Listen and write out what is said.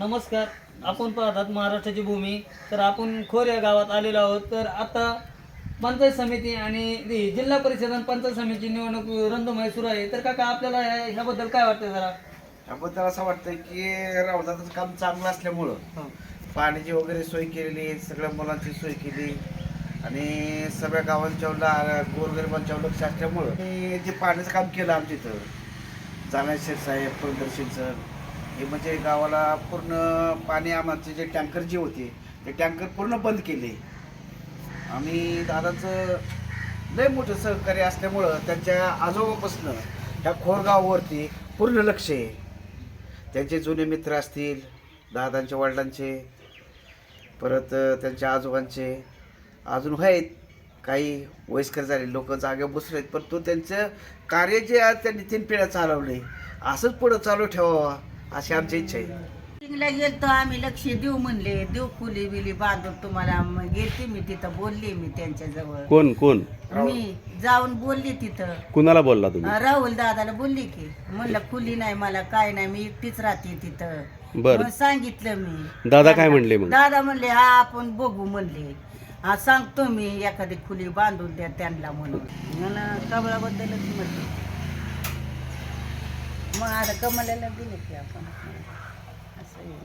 नमस्कार. आपण पाहतात महाराष्ट्राची भूमी. तर आपण खोर या गावात आलेलो आहोत. तर आता पंचायत समिती आणि जिल्हा परिषद आणि पंचायत समितीची निवडणूक रंधुमय सुरू आहे. तर काका आपल्याला ह्या- ह्याबद्दल काय वाटतं जरा? त्याबद्दल असं वाटतं की रावताचं काम चांगलं असल्यामुळं पाण्याची वगैरे सोय केलेली सगळ्या मुलांची सोय केली आणि सगळ्या गावांच्या ला- गोरगरिबांच्या लक्ष असल्यामुळं आणि जे पाण्याचं काम केलं आमच्या इथं जाणार शेठ साहेब प्रदर्शन सर हे म्हणजे गावाला पूर्ण पाणी आम्हाचे जे टँकर जे होते ते टँकर पूर्ण बंद केले. आम्ही दादाचं लय मोठं सहकार्य असल्यामुळं त्यांच्या आजोबापासनं ह्या खोरगावावरती पूर्ण लक्ष आहे. त्यांचे जुने मित्र असतील दादांच्या वडिलांचे परत त्यांच्या आजोबांचे अजून आहेत काही वयस्कर झाले लोक जागेवर बसले आहेत पण तो त्यांचं कार्य जे आज त्यांनी तीन पिढ्या चालवले असंच पुढं चालू ठेवावा. अशी आमची इच्छा आहे. मीटिंगला गेलतो आम्ही लक्ष देऊ म्हणले देऊ कुली बिली बांधून तुम्हाला. मग गेलते मी तिथं बोलले मी त्यांच्या जवळ कोण कोण? मी जाऊन बोलले तिथं. कुणाला बोलला तुम्ही? राहुल दादाला बोलली की म्हणलं खुली नाही मला काय नाही मी एकटीच राहते तिथं. बर. मग सांगितलं मी. दादा काय म्हणले मग? दादा म्हणले हा आपण बघू म्हणले. हा सांगतो मी एखादी खुली बांधून द्या त्यांना म्हणून. मला कमळाबद्दलच म्हणते मग आता कमल्याला दिले की आपण. असं आहे.